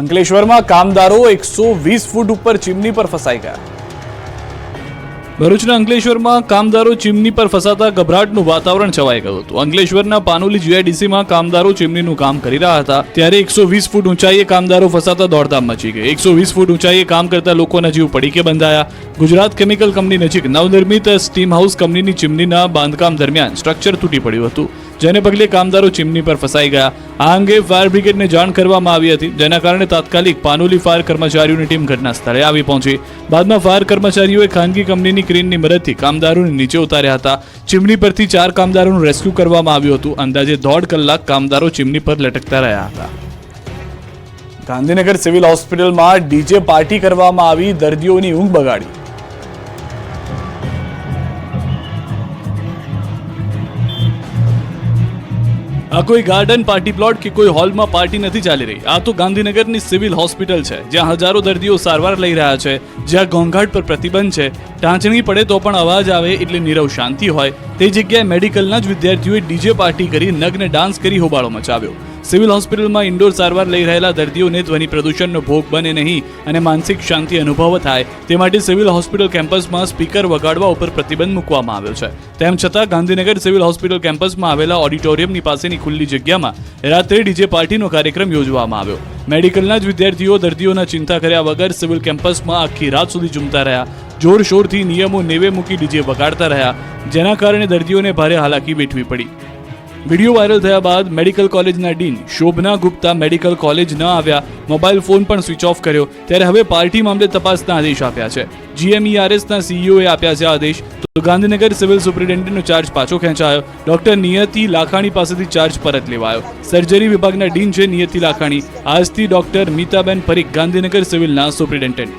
અંકલેશ્વરમાં કામદારો એકસો વીસ ફૂટ ઉપર ચીમની પર ફસાઈ ગયા. ભરૂચના અંકલેશ્વરમાં કામદારો ચીમની પર ફસાતા ગભરાટનું વાતાવરણ છવાઈ ગયું હતું. અંકલેશ્વરના પાનોલી જીઆઈડીસીમાં કામદારો ચીમનીનું કામ કરી રહ્યા હતા. ત્યારે એકસો વીસ ફૂટ ઊંચાઈએ કામદારો ફસાતા દોડધામ મચી ગઈ. એકસો વીસ ફૂટ ઊંચાઈએ કામ કરતા લોકોના જીવ પડીકે બંધાયા. ગુજરાત કેમિકલ કંપની નજીક નવનિર્મિત સ્ટીમ હાઉસ કંપનીની ચીમનીના બાંધકામ દરમિયાન સ્ટ્રક્ચર તૂટી પડ્યું હતું. જેને પગલે કામદારો ચીમની પર ફસાઈ ગયા. આ અંગે ફાયર બ્રિગેડને જાણ કરવામાં આવી હતી, જેના કારણે તાત્કાલિક પાનોલી ફાયર કર્મચારીઓની ટીમ ઘટના સ્થળે આવી પહોંચી. બાદમાં ફાયર કર્મચારીઓએ ખાનગી કંપનીની ક્રેનની મદદથી કામદારોને નીચે ઉતાર્યા હતા. ચીમની પરથી ચાર કામદારોનું રેસ્ક્યુ કરવામાં આવ્યું હતું. અંદાજે દોઢ કલાક કામદારો ચીમની પર લટકતા રહ્યા હતા. ગાંધીનગર સિવિલ હોસ્પિટલમાં ડીજે પાર્ટી કરવામાં આવી, દર્દીઓની ઊંઘ બગાડી. આ કોઈ ગાર્ડન પાર્ટી પ્લોટ કે કોઈ હોલમાં પાર્ટી નથી ચાલી રહી. આ તો ગાંધીનગરની સિવિલ હોસ્પિટલ છે, જ્યાં હજારો દર્દીઓ સારવાર લઈ રહ્યા છે, જ્યાં ઘોંઘાટ પર પ્રતિબંધ છે. ટાંચણી પડે તો પણ અવાજ આવે એટલે નીરવ શાંતિ હોય. તે જગ્યાએ મેડિકલના જ વિદ્યાર્થીઓએ ડીજે પાર્ટી કરી નગ્ન ડાન્સ કરી હોબાળો મચાવ્યો. સિવિલ હોસ્પિટલમાં ઇન્ડોર સારવાર લઈ રહેલા દર્દીઓને ધ્વનિ પ્રદૂષણનો ભોગ બને નહીં અને માનસિક શાંતિ અનુભવ થાય તે માટે સિવિલ હોસ્પિટલ કેમ્પસમાં સ્પીકર વગાડવા ઉપર પ્રતિબંધ મૂકવામાં આવ્યો છે. તેમ છતાં ગાંધીનગર સિવિલ હોસ્પિટલ કેમ્પસમાં આવેલા ઓડિટોરિયમની પાસેની ખુલ્લી જગ્યામાં રાત્રે ડીજે પાર્ટીનો કાર્યક્રમ યોજવામાં આવ્યો. મેડિકલના જ વિદ્યાર્થીઓ દર્દીઓના ચિંતા કર્યા વગર સિવિલ કેમ્પસમાં આખી રાત સુધી ઝૂમતા રહ્યા. જોરશોરથી નિયમો નેવે મૂકી ડીજે વગાડતા રહ્યા, જેના કારણે દર્દીઓને ભારે હાલાકી વેઠવી પડી. વીડિયો વાયરલ થયા બાદ મેડિકલ કોલેજના dean Shobhana Gupta medical college ન આવ્યા, મોબાઈલ ફોન પણ સ્વિચ ઓફ કર્યો. ત્યારે હવે પાર્ટી મામલે તપાસના આદેશ આપ્યા છે. જીએમઈઆરએસના સીઈઓએ આપ્યા છે આદેશ. તો ગાંધીનગર સિવિલ સુપ્રિન્ટેન્ડન્ટનો ચાર્જ પાછો ખેંચાયો. ડોક્ટર નિયતિ લાખાણી પાસેથી ચાર્જ પરત લેવાયો. સર્જરી વિભાગના ડીન છે નિયતિ લાખાણી. આજથી ડોક્ટર મીતાબેન પરીખ, ગાંધીનગર સિવિલના સુપ્રિન્ટેન્ડન્ટ.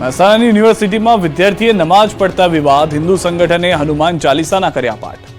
મહેસાણાની યુનિવર્સિટીમાં વિદ્યાર્થીએ નમાજ પડતા વિવાદ. હિન્દુ સંગઠને હનુમાન ચાલીસાના કર્યા પાઠ.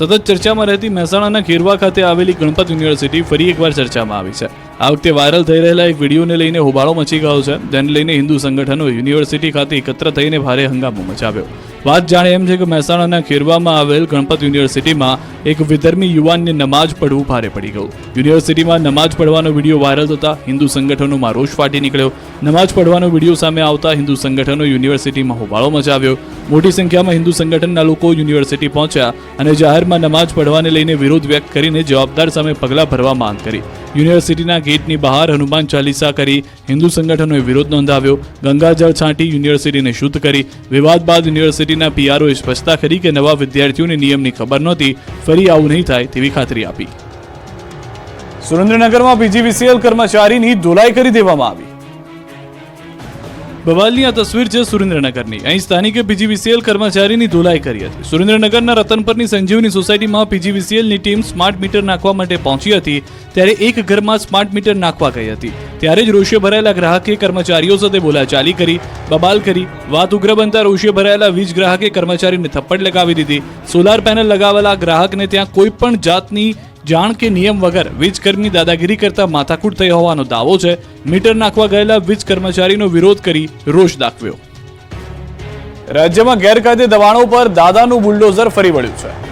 સતત ચર્ચામાં રહેતી મહેસાણાના ખેરવા ખાતે આવેલી ગણપત યુનિવર્સિટી ફરી એકવાર ચર્ચામાં આવી છે. આ વખતે વાયરલ થઈ રહેલા એક વિડીયોને લઈને હોબાળો મચી ગયો છે. જેને લઈને હિન્દુ સંગઠનો યુનિવર્સિટી ખાતે એકત્ર થઈને ભારે હંગામો મચાવ્યો. વાત જાણે એમ છે કે મહેસાણાના ખેરવામાં આવેલ ગણપત યુનિવર્સિટીમાં એક વિધર્મી યુવાનને નમાજ પડવું ભારે પડી ગયું. યુનિવર્સિટીમાં નમાજ પડવાનો વીડિયો વાયરલ થતા હિન્દુ સંગઠનોમાં રોષ ફાટી નીકળ્યો. નમાજ પઢવાનો વીડિયો સામે આવતા હિન્દુ સંગઠનો યુનિવર્સિટીમાં હોબાળો મચાવ્યો. મોટી સંખ્યામાં હિન્દુ સંગઠનના લોકો યુનિવર્સિટી પહોંચ્યા અને જાહેરમાં નમાજ પઢવાને લઈને વિરોધ વ્યક્ત કરીને જવાબદાર સામે પગલાં ભરવા માંગ કરી. યુનિવર્સિટીના ગેટની બહાર હનુમાન ચાલીસા કરી હિન્દુ સંગઠનોએ વિરોધ નોંધાવ્યો. ગંગાજળ છાંટી યુનિવર્સિટીને શુદ્ધ કરી. વિવાદ બાદ યુનિવર્સિટીના પીઆરઓએ સ્પષ્ટતા કરી કે નવા વિદ્યાર્થીઓને નિયમની ખબર નહોતી. ફરી આવું નહીં થાય તેવી ખાતરી આપી. સુરેન્દ્રનગરમાં પીજીવીસીએલ કર્મચારીની ધોલાઈ કરી દેવામાં આવી. બવાલની આ તસવીર છે સુરેન્દ્રનગરની. અહીં સ્થાનિકે પીજીવીસીએલ કર્મચારીની ધોલાઈ કરી હતી. સુરેન્દ્રનગરના રતનપરની સંજીવની સોસાયટીમાં પીજીવીસીએલની ટીમ સ્માર્ટ મીટર નાખવા માટે પહોંચી હતી, ત્યારે એક ઘરમાં સ્માર્ટ મીટર નાખવા ગઈ હતી. ત્યારે જ રોષે ભરાયેલા ગ્રાહકે કર્મચારીઓ સાથે બોલાચાલી કરી, બબાલ કરી, વાત ઉગ્ર બનતા રોષે ભરાયેલા વીજ ગ્રાહકે કર્મચારીને થપ્પડ લગાવી દીધી. સોલાર પેનલ લગાવેલા ગ્રાહકને ત્યાં કોઈ પણ જાતની જાણ કે નિયમ વગર વીજકર્મી દાદાગીરી કરતા માથાકૂટ થઈ હોવાનો દાવો છે, મીટર નાખવા ગયેલા વીજ કર્મચારીનો વિરોધ કરી રોષ દાખવ્યો. રાજ્યમાં ગેરકાયદે દબાણો પર દાદાનું બુલડોઝર ફરી વળ્યું છે.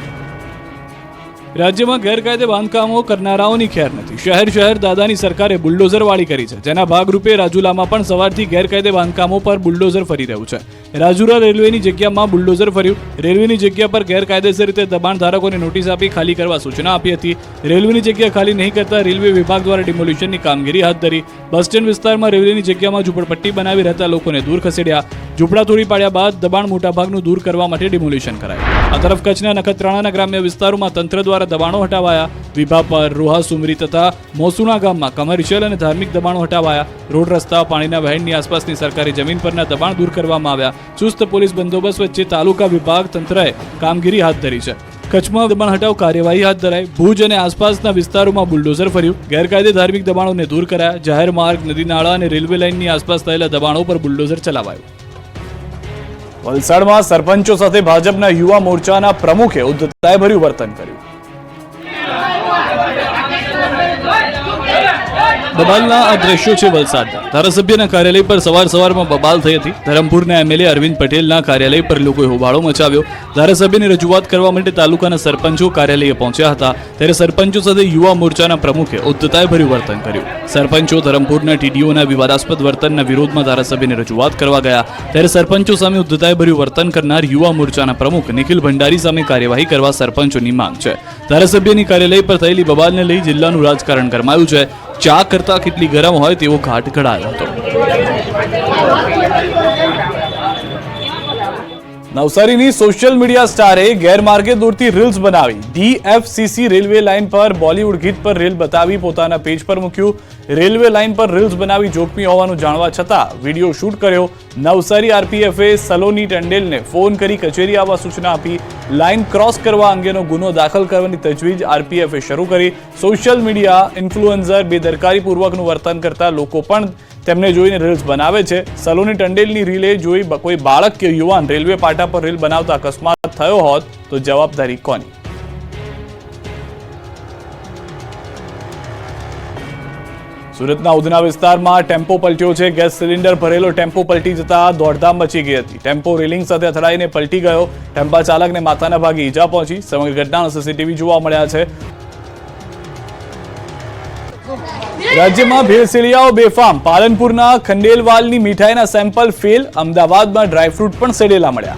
રાજ્યમાં ગેરકાયદે બાંધકામો કરનારાઓની ખેર નથી. શહેર શહેર દાદાની સરકારે બુલડોઝર વાળી કરી છે. જેના ભાગરૂપે રાજુલામાં પણ સવારથી ગેરકાયદે બાંધકામો પર બુલડોઝર ફરી રહ્યું છે. રાજુરા રેલવેની જગ્યામાં બુલડોઝર ફર્યું. રેલવેની જગ્યા પર ગેરકાયદેસર રીતે દબાણ ધારકોને નોટિસ આપી ખાલી કરવા સૂચના આપી હતી. રેલવેની જગ્યા ખાલી નહીં કરતા રેલવે વિભાગ દ્વારા ડિમોલિશનની કામગીરી હાથ ધરી. બસ સ્ટેન્ડ વિસ્તારમાં રેલવેની જગ્યામાં ઝૂંપડપટ્ટી બનાવી રહેતા લોકોને દૂર ખસેડ્યા. ઝૂંપડા તોડી પાડ્યા બાદ દબાણ મોટાભાગનું દૂર કરવા માટે ડિમોલિશન કરાયું. આ તરફ કચ્છના નખત્રાણાના ગ્રામ્ય વિસ્તારોમાં તંત્ર દ્વારા દબાણો હટાવાયા. વિભાપર રોહા સુમરી તથા મોસુણા ગામમાં કમર્શિયલ અને ધાર્મિક દબાણો હટાવાયા. રોડ રસ્તા, પાણીના વહેણની આસપાસની સરકારી જમીન પરના દબાણ દૂર કરવામાં આવ્યા. ચુસ્ત પોલીસ બંદોબસ્ત વચ્ચે તાલુકા વિભાગ તંત્રએ કામગીરી હાથ ધરી છે. કચ્છમાં દબાણ હટાવ કાર્યવાહી હાથ ધરાઈ. ભુજ અને આસપાસના વિસ્તારોમાં બુલડોઝર ફર્યું. ગેરકાયદે ધાર્મિક દબાણોને દૂર કરાયા. જાહેર માર્ગ, નદી નાળા અને રેલવે લાઇનની આસપાસ થયેલા દબાણો પર બુલડોઝર ચલાવાયું. વલસાડમાં સરપંચો સાથે ભાજપના યુવા મોરચાના પ્રમુખે ઉદ્ધતાએ ભર્યું વર્તન કર્યું. બબાલના આ દ્રશ્યો છે વલસાડના. ધારાસભ્યના કાર્યાલય પર સવાર સવારમાં બબાલ થઈ હતી. ધરમપુરના એમએલએ અરવિંદ પટેલના કાર્યાલય પર લોકોએ હોબાળો મચાવ્યો. ધારાસભ્યની રજૂઆત કરવા માટે તાલુકાના સરપંચો કાર્યાલયે પહોંચ્યા હતા. ત્યારે સરપંચો સાથે યુવા મોરચાના પ્રમુખે ઉદ્ધતાયભર્યું વર્તન કર્યું. સરપંચો ધરમપુરના ટીડીઓના વિવાદાસ્પદ વર્તનના વિરોધમાં ધારાસભ્યને રજૂઆત કરવા ગયા. ત્યારે સરપંચો સામે ઉદ્ધતાયભર્યું વર્તન કરનાર યુવા મોરચાના પ્રમુખ નિખિલ ભંડારી સામે કાર્યવાહી કરવા સરપંચોની માંગ છે. ધારાસભ્યની કાર્યાલય પર થયેલી બબાલને લઈ જિલ્લાનું રાજકારણ ગરમાયું છે. ચા કરતા કેટલી ગરમ હોય તેવો ઘાટ ઘડાયો હતો. નવસારીની સોશિયલ મીડિયા સ્ટારે ગેરમાર્ગે દોડતી રીલ્સ બનાવી. ડીએફસીસી રેલવે લાઇન પર બોલિવૂડ ગીત પર રીલ બતાવી પોતાના પેજ પર મૂક્યું. રેલવે લાઇન પર રીલ્સ બનાવી જોખમી હોવાનું જાણવા છતાં વીડિયો શૂટ કર્યો. નવસારી આરપીએફે સલોની ટંડેલને ફોન કરી કચેરી આવવા સૂચના આપી. લાઇન ક્રોસ કરવા અંગેનો ગુનો દાખલ કરવાની તજવીજ આરપીએફે શરૂ કરી. સોશિયલ મીડિયા ઇન્ફ્લુએન્સર બેદરકારીપૂર્વકનું વર્તન કરતા લોકો પણ તેમને જોઈને રીલ્સ બનાવે છે. સલોની ટંડેલની રીલે જોઈ કોઈ બાળક કે યુવાન રેલવે પાટા પર રીલ બનાવતા અકસ્માત થયો હોત તો જવાબદારી કોની? સુરતના ઉધના વિસ્તારમાં ટેમ્પો પલટ્યો છે. ગેસ સિલિન્ડર ભરેલો ટેમ્પો પલટી જતા દોડધામ મચી ગઈ હતી. ટેમ્પો રેલિંગ સાથે અથડાઈને પલટી ગયો. ટેમ્પા ચાલકને માથાના ભાગે ઈજા પહોંચી. સમગ્ર ઘટનાના સીસીટીવી જોવા મળ્યા છે. રાજ્યમાં ભેળસેળિયાઓ બેફામ. પાલનપુરના ખંડેલવાલની મીઠાઈના સેમ્પલ ફેલ. અમદાવાદમાં ડ્રાયફ્રૂટ પણ સેડેલા મળ્યા.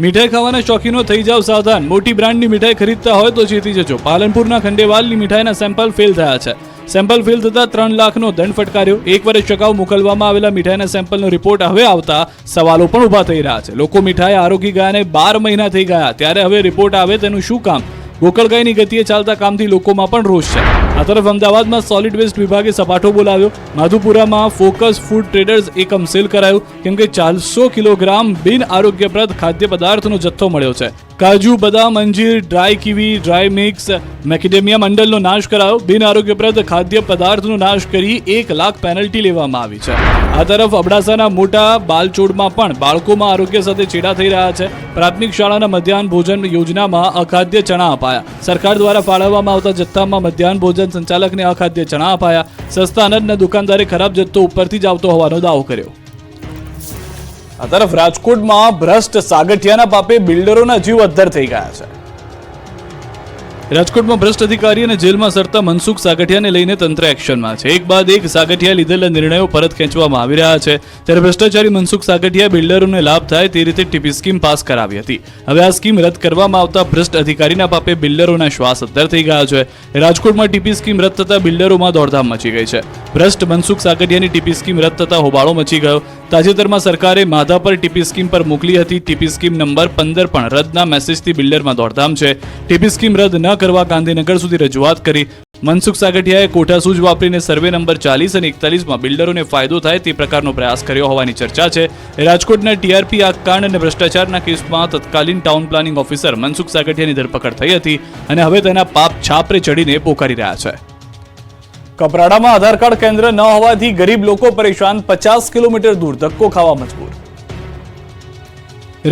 મીઠાઈ ખાવાના શોખીનો થઈ જાવ સાવધાન. મોટી બ્રાન્ડની મીઠાઈ ખરીદતા હોય તો ચેતી જજો. પાલનપુરના ખંડેવાલની મીઠાઈના સેમ્પલ ફેલ થયા છે. સેમ્પલ ફેલ થતા ત્રણ લાખનો દંડ ફટકાર્યો. એક વર્ષ અગાઉ મોકલવામાં આવેલા મીઠાઈના સેમ્પલનો રિપોર્ટ હવે આવતા સવાલો પણ ઊભા થઈ રહ્યા છે. લોકો મીઠાઈ આરોગી ગયાને બાર મહિના થઈ ગયા. ત્યારે હવે રિપોર્ટ આવે તેનું શું કામ? ગોકળગાયની ગતિએ ચાલતા કામથી લોકોમાં પણ રોષ છે. આ તરફ અમદાવાદમાં સોલિડ વેસ્ટ વિભાગે સપાટો બોલાવ્યો. માધુપુરામાં ફોકસ ફૂડ ટ્રેડર્સ એકમ સેલ કરાયું. કેમ કે ચારસો કિલોગ્રામ બિન આરોગ્યપ્રદ ખાદ્ય પદાર્થનો જથ્થો મળ્યો છે. કાજુ, બદામ, અંજીર dry kiwi dry mix macadamia મંડળનો નાશ કરાયો. બિન આરોગ્યપ્રદ ખાદ્ય પદાર્થનો નાશ કરી એક લાખ પેનલ્ટી લેવામાં આવી છે. આ તરફ અબડાસાના મોટા બાલચોડમાં પણ બાળકોમાં આરોગ્ય સાથે ચેડા થઈ રહ્યા છે. પ્રાથમિક શાળાના મધ્યાહન ભોજન યોજનામાં અખાદ્ય ચણા અપાયા. સરકાર દ્વારા ફાળવવામાં આવતા જથ્થામાં મધ્યાહન ભોજન સંચાલકને અખાદ્ય ચણા અપાયા. સસ્તા અનાજના દુકાનદારે ખરાબ જથ્થો ઉપરથી જ આવતો હોવાનો દાવો કર્યો. આ તરફ રાજકોટમાં ભ્રષ્ટ સાગઠિયાના પાપે બિલ્ડરોના જીવ અદ્ધર થઈ ગયા છે. રાજકોટમાં ભ્રષ્ટ અધિકારી અને જેલમાં સરતા મનસુખ સાગઠિયાને લઈને તંત્ર એક્શનમાં છે. એક બાદ એક સાગઠિયા લીધેલા નિર્ણયો પરત ખેંચવામાં આવી રહ્યા છે. ત્યારે ભ્રષ્ટાચારી મનસુખ સાગઠિયા બિલ્ડરોને લાભ થાય તે રીતે ટીપી સ્કીમ પાસ કરાવી હતી. હવે આ સ્કીમ રદ કરવામાં આવતા ભ્રષ્ટ અધિકારીના પાપે બિલ્ડરોના શ્વાસ અદ્ધર થઈ ગયા છે. રાજકોટમાં ટીપી સ્કીમ રદ થતા બિલ્ડરોમાં દોડધામ મચી ગઈ છે. ભ્રષ્ટ મનસુખ સાગઠિયાની ટીપી સ્કીમ રદ થતા હોબાળો મચી ગયો. તાજેતરમાં સરકારે માધા પર ટીપી સ્કીમ પર મોકલી હતી. ટીપી સ્કીમ નંબર પંદર પણ રદના મેસેજથી બિલ્ડરમાં દોડધામ છે. ટીપી સ્કીમ રદ ન કરવા ગાંધીનગર સુધી રજૂઆત કરી. મનસુખ સાગઠિયાએ કોઠા સૂજ વાપરીને સર્વે નંબર ચાલીસ અને એકતાલીસમાં બિલ્ડરોને ફાયદો થાય તે પ્રકારનો પ્રયાસ કર્યો હોવાની ચર્ચા છે. રાજકોટના ટીઆરપી આગકાંડ અને ભ્રષ્ટાચારના કેસમાં તત્કાલીન ટાઉન પ્લાનિંગ ઓફિસર મનસુખ સાગઠિયાની ધરપકડ થઈ હતી અને હવે તેના પાપ છાપરે ચડીને પોકારી રહ્યા છે. કપરાડામાં આધાર કાર્ડ કેન્દ્ર ન હોવાથી ગરીબ લોકો પરેશાન, પચાસ કિલોમીટર દૂર ધક્કો ખાવા મજબૂર.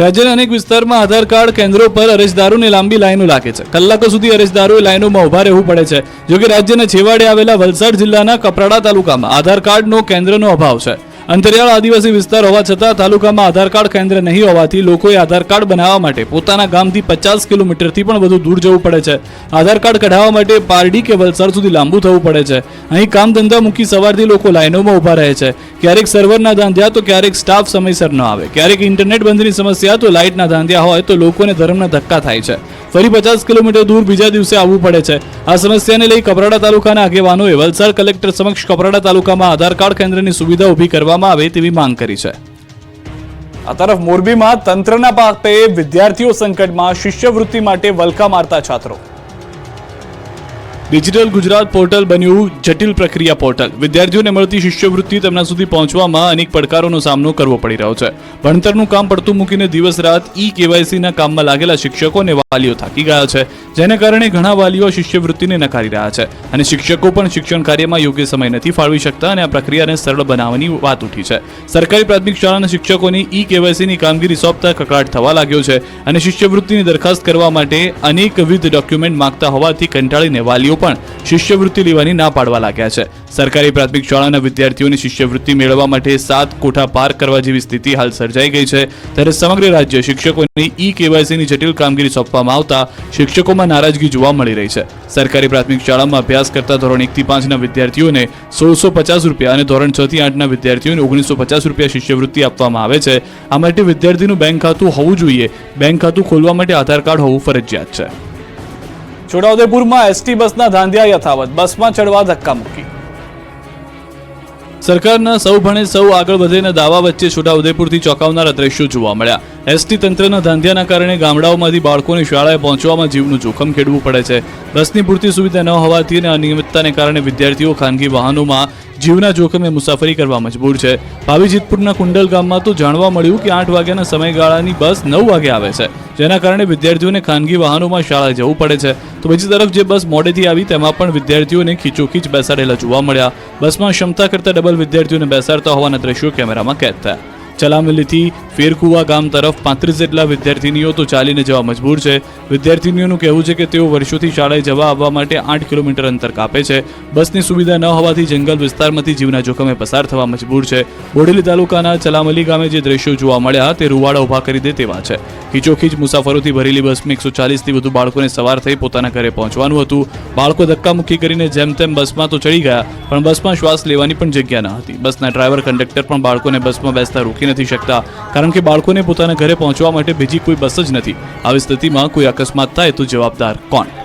રાજ્યના અનેક વિસ્તારમાં આધાર કાર્ડ કેન્દ્રો પર અરજદારોને લાંબી લાઈનો લાગે છે. કલાકો સુધી અરજદારોએ લાઈનોમાં ઊભા રહેવું પડે છે, જોકે રાજ્યના છેવાડે આવેલા વલસાડ જિલ્લાના કપરાડા તાલુકામાં આધાર કાર્ડનો કેન્દ્રનો અભાવ છે. અંતરિયાળ આદિવાસી વિસ્તાર હોવા છતાં તાલુકામાં આધાર કાર્ડ કેન્દ્ર નહીં હોવાથી લોકોએ આધાર કાર્ડ બનાવવા માટે પોતાના ગામથી પચાસ કિલોમીટરથી પણ વધુ દૂર જવું પડે છે. આધાર કાર્ડ કઢાવવા માટે પારડી કે વલસાડ સુધી લાંબુ થવું પડે છે. અહીં કામ ધંધા મૂકી સવારથી લોકો લાઇનોમાં ઊભા રહે છે. ક્યારેક સર્વરના ધાંધ્યા તો ક્યારેક સ્ટાફ સમયસર ન આવે. ક્યારેક ઇન્ટરનેટ બંધની સમસ્યા તો લાઇટના ધાંધ્યા હોય તો લોકોને ધર્મના ધક્કા થાય છે. ફરી પચાસ કિલોમીટર દૂર બીજા દિવસે આવવું પડે છે. આ સમસ્યાને લઈ કપરાડા તાલુકાના આગેવાનોએ વલસાડ કલેક્ટર સમક્ષ કપરાડા તાલુકામાં આધાર કાર્ડ કેન્દ્રની સુવિધા ઊભી કરવામાં આવે તેવી માંગ કરી છે. આ તરફ મોરબીમાં તંત્રના પાપે વિદ્યાર્થીઓ સંકટમાં શિષ્યવૃત્તિ માટે વલખા મારતા છાત્રો. ડિજિટલ ગુજરાત પોર્ટલ બન્યું જટિલ પ્રક્રિયા પોર્ટલ. વિદ્યાર્થીઓને મળતી શિષ્યવૃત્તિ તેમના સુધી પહોંચવામાં અનેક પડકારોનો સામનો કરવો પડી રહ્યો છે. ભણતરનું કામ પડતું મૂકીને દિવસ રાત ઈ કેવાયસીના કામમાં લાગેલા શિક્ષકો અને વાલીઓ થાકી ગયા છે. જેને કારણે ઘણા વાલીઓ શિષ્યવૃત્તિને નકારી રહ્યા છે અને શિક્ષકો પણ શિક્ષણ કાર્યમાં યોગ્ય સમય નથી ફાળવી શકતા અને આ પ્રક્રિયાને સરળ બનાવવાની વાત ઉઠી છે. સરકારી પ્રાથમિક શાળાના શિક્ષકોની ઈ કેવાયસીની કામગીરી સોંપતા કકળાટ થવા લાગ્યો છે અને શિષ્યવૃત્તિની દરખાસ્ત કરવા માટે અનેકવિધ ડોક્યુમેન્ટ માંગતા હોવાથી કંટાળીને વાલીઓ પણ શિષ્યવૃત્તિ લેવાની ના પાડવા લાગ્યા છે. સરકારી પ્રાથમિક શાળાના વિદ્યાર્થીઓની શિષ્યવૃત્તિ મેળવવા માટે સાત કોઠા પાર કરવા જેવી સ્થિતિ હાલ સર્જાઈ ગઈ છે. ત્યારે સમગ્ર રાજ્ય શિક્ષકોની ઈ કેવાયસીની જટિલ કામગીરી સોંપવામાં આવતા શિક્ષકોમાં નારાજગી જોવા મળી રહી છે. સરકારી પ્રાથમિક શાળામાં અભ્યાસ કરતા ધોરણ એકથી પાંચના વિદ્યાર્થીઓને સોળસો પચાસ રૂપિયા અને ધોરણ છ થી આઠના વિદ્યાર્થીઓને ઓગણીસો પચાસ રૂપિયા શિષ્યવૃત્તિ આપવામાં આવે છે. આ માટે વિદ્યાર્થીનું બેંક ખાતું હોવું જોઈએ. બેંક ખાતું ખોલવા માટે આધાર કાર્ડ હોવું ફરજિયાત છે. છોટાઉદેપુરમાં એસટી બસના ધાંધિયા યથાવત. બસમાં ચડવા ધક્કા મૂકી. સરકારના સૌ ભણે સૌ આગળ વધેના દાવા વચ્ચે છોટાઉદેપુરથી ચોંકાવનારા દ્રશ્યો જોવા મળ્યા. એસટી તંત્રના ધાંધ્યાના કારણે ગામડાઓમાંથી બાળકોને શાળાએ પહોંચવામાં જીવનું જોખમ ખેડવું પડે છે. બસની પૂરતી સુવિધા ન હોવાથી અને અનિયમિતતાને કારણે વિદ્યાર્થીઓ ખાનગી વાહનોમાં જીવના જોખમે મુસાફરી કરવા મજબૂર છે. ભાવીજીતપુરના કુંડલ ગામમાં તો જાણવા મળ્યું કે આઠ વાગ્યાના સમયગાળાની બસ નવ વાગે આવે છે. જેના કારણે વિદ્યાર્થીઓને ખાનગી વાહનોમાં શાળાએ જવું પડે છે. તો બીજી તરફ જે બસ મોડેથી આવી તેમાં પણ વિદ્યાર્થીઓને ખીચોખીચ બેસાડેલા જોવા મળ્યા. બસમાં ક્ષમતા કરતાં ડબલ વિદ્યાર્થીઓને બેસાડતા હોવાના દ્રશ્યો કેમેરામાં કેદ થયા. ચલામલીથી ફેરકુવા ગામ તરફ પાંત્રીસ જેટલા વિદ્યાર્થીનીઓ તો ચાલીને જવા મજબૂર છે. વિદ્યાર્થીનીઓનું કહેવું છે કે તેઓ વર્ષોથી શાળાએ જવા આવવા માટે આઠ કિલોમીટર અંતર કાપે છે. બસની સુવિધા ન હોવાથી જંગલ વિસ્તારમાંથી જીવના જોખમે પસાર થવા મજબૂર છે. બોડેલી તાલુકાના ચલામલી ગામે જે દ્રશ્યો જોવા મળ્યા, તે રૂવાડા ઊભા કરી દે તેવા છે. ખીચોખીચ મુસાફરોથી ભરેલી બસમાં એકસો ચાલીસથી વધુ બાળકોને સવાર થઈ પોતાના ઘરે પહોંચવાનું હતું. બાળકો ધક્કામુક્કી કરીને જેમ તેમ બસમાં તો ચડી ગયા, પણ બસમાં શ્વાસ લેવાની પણ જગ્યા ન હતી. બસના ડ્રાઈવર, કંડક્ટર પણ બાળકોને બસમાં બેસતા રોકી નથી શકતા. કારણ કે બાળકોને પોતાના ઘરે પહોંચવા માટે બીજી કોઈ બસ જ નથી. આવી સ્થિતિમાં કોઈ અકસ્માત થાય તો જવાબદાર કોણ?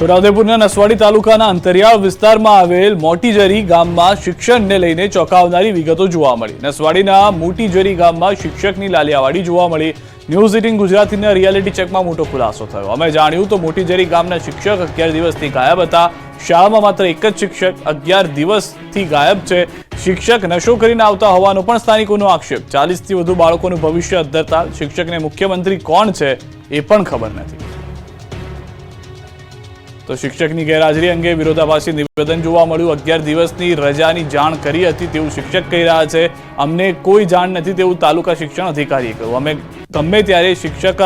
છોટાઉદેપુરના નસવાડી તાલુકાના અંતરિયાળ વિસ્તારમાં આવેલ મોટીજરી ગામમાં શિક્ષણને લઈને ચોંકાવનારી વિગતો જોવા મળી. નસવાડીના મોટીજરી ગામમાં શિક્ષકની લાલિયાવાડી જોવા મળી. ન્યૂઝ એટીન ગુજરાતીના રિયાલિટી ચેકમાં મોટો ખુલાસો થયો. અમે જાણ્યું તો મોટીજરી ગામના શિક્ષક અગિયાર દિવસથી ગાયબ હતા. શાળામાં માત્ર એક જ શિક્ષક અગિયાર દિવસથી ગાયબ છે. શિક્ષક નશો કરીને આવતા હોવાનો પણ સ્થાનિકોનો આક્ષેપ. ચાલીસથી વધુ બાળકોનું ભવિષ્ય અધરતા શિક્ષકને મુખ્યમંત્રી કોણ છે એ પણ ખબર નથી. તો શિક્ષકની ગેરહાજરી અંગે વિરોધાભાસી નિવેદન જોવા મળ્યું. અગિયાર દિવસની રજાની જાણ કરી હતી તેવું શિક્ષક કહી રહ્યા છે. અમને કોઈ જાણ નથી તેવું તાલુકા શિક્ષણ અધિકારીએ કહ્યું. અમે ગમે ત્યારે શિક્ષક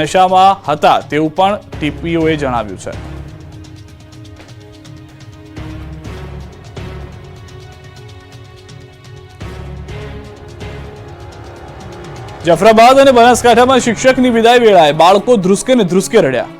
નશામાં હતા તેવું પણ ટીપીઓએ જણાવ્યું છે. જફરાબાદ અને બનાસકાંઠામાં શિક્ષકની વિદાય વેળાએ બાળકો ધ્રુસકે ને ધ્રુસકે રડ્યા.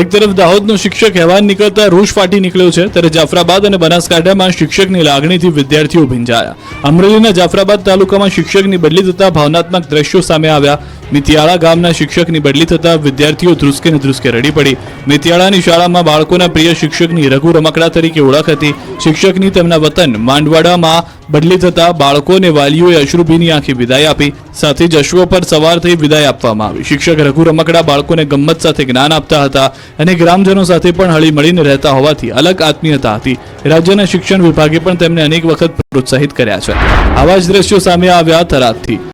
એક તરફ દાહોદનો શિક્ષક હેવાન નીકળતા રોષ ફાટી નીકળ્યો છે, ત્યારે જાફરાબાદ અને બનાસકાંઠામાં શિક્ષકની લાગણીથી વિદ્યાર્થીઓ ભીંજાયા. અમરેલીના જાફરાબાદ તાલુકામાં શિક્ષકની બદલી થતા ભાવનાત્મક દ્રશ્યો સામે આવ્યા. મિતિયાળા ગામના શિક્ષકની બદલી થતા વિદ્યાર્થીઓ ધ્રુસકે ને ધ્રુસકે રડી પડી. નિતિયાળાની શાળામાં બાળકોના પ્રિય શિક્ષકની રઘુ રમકડા તરીકે ઓળખ હતી. શિક્ષકની તેમના વતન માંડવાડામાં બદલી થતા બાળકોને વાલીઓએ અશ્રુભીની આંખે વિદાય આપી. સાથે જ અશ્વ પર સવાર થઈ વિદાય આપવામાં આવી. શિક્ષક રઘુ રમકડા બાળકોને ગમ્મત સાથે જ્ઞાન આપતા હતા અને ગ્રામજનો સાથે પણ હળી મળીને રહેતા હોવાથી અલગ આત્મીયતા હતી. રાજ્યના શિક્ષણ વિભાગે પણ તેમને અનેક વખત પ્રોત્સાહિત કર્યા છે. આવા જ દ્રશ્યો સામે આવ્યા થરાદથી.